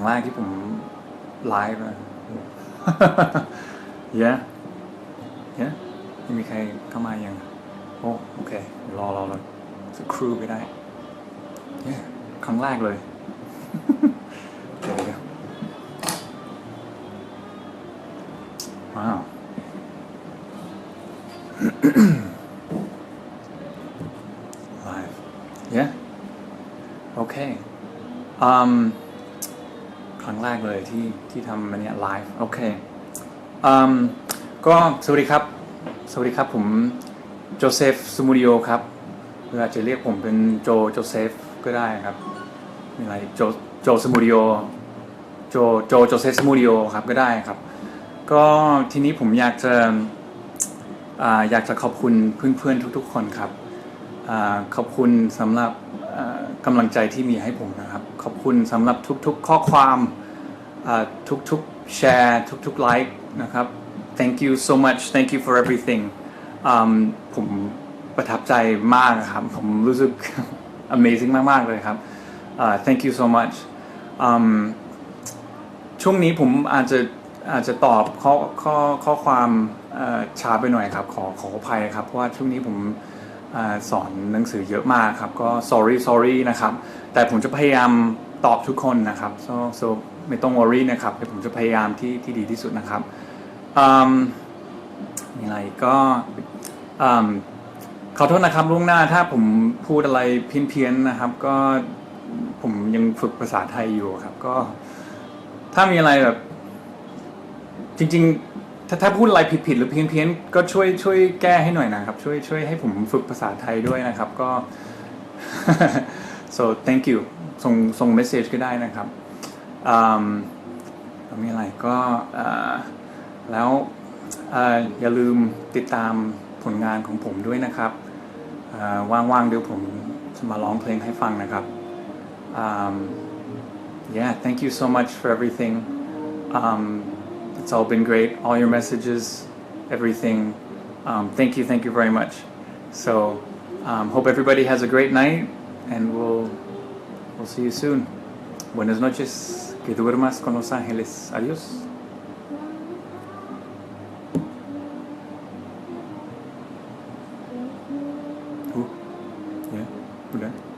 ครั้งแรกที่ผมไลฟ์อะเยอะเยอะไม่มีใครเข้ามายังโอ้โอเครอรอรอสักครู่ไปได้เยอะครั้งแรกเลยเดี๋ยวเดี๋ยวว้าว live yeah โอเคอืม รั้งแรกเลยที่ที่ทำมันเนี้ยไลฟ์โอเคอืมก็สวัสดีครับ สวัสดีครับผมโจเซฟสมูดิโอครับหรืออาจะเรียกผมเป็นโจโจเซฟก็ได้ครับมีอะไรโจโจสมูดิโอโจโจโจเซฟสมูดิโอครับก็ได้ครับ ก็ทีนี้ผมอยากจะอ่าอยากจะขอบคุณเพื่อนๆทุก ๆ คนครับอ่าขอบคุณสำหรับกำลังใจที่มีให้ผมนะ ขอบคุณสำหรับทุกๆข้อความทุกๆแชร์ทุกๆไลค์นะครับ thank you so much thank you for everything ผมประทับใจมากครับ ผมรู้สึก amazing มากๆเลยครับอ่า thank you so much อืมช่วงนี้ผมอาจจะอาจจะตอบข้อข้อข้อความช้าไปหน่อยครับ ขอขออภัยครับ เพราะว่าช่วงนี้ผมอสอนหนังสือเยอะมากครับ ก็ sorry sorry นะครับ แต่ผมจะพยายามตอบทุกคนนะครับ so so ไม่ต้อง worry นะครับเดี๋ยวผมจะพยายามที่ที่ดีที่สุดนะครับมีอะไรก็ขอโทษนะครับล่วงหน้าถ้าผมพูดอะไรเพี้ยนๆนะครับ ก็ผมยังฝึกภาษาไทยอยู่ครับ ก็ ถ้ามีอะไรแบบ จริง ๆ ถ้าถ้าพูดอะไรผิดๆหรือเพี้ยนๆก็ช่วยช่วยแก้ให้หน่อยนะครับ ช่วยช่วยให้ผมฝึกภาษาไทยด้วยนะครับ ก็ so thank you ส่งส่งเมสเซจก็ได้นะครับมแล้วมีอะไรก็แล้วอย่าลืมติดตามผลงานของผมด้วยนะครับว่างๆเดี๋ยวผมจะมาร้องเพลงให้ฟังนะครับ um, yeah thank you so much for everything um, it's all been great. All your messages, everything. Um, thank you, thank you very much. So, um, hope everybody has a great night, and we'll we'll see you soon. Buenas noches, que duermas con los ángeles. Adiós. Ooh. Yeah, okay.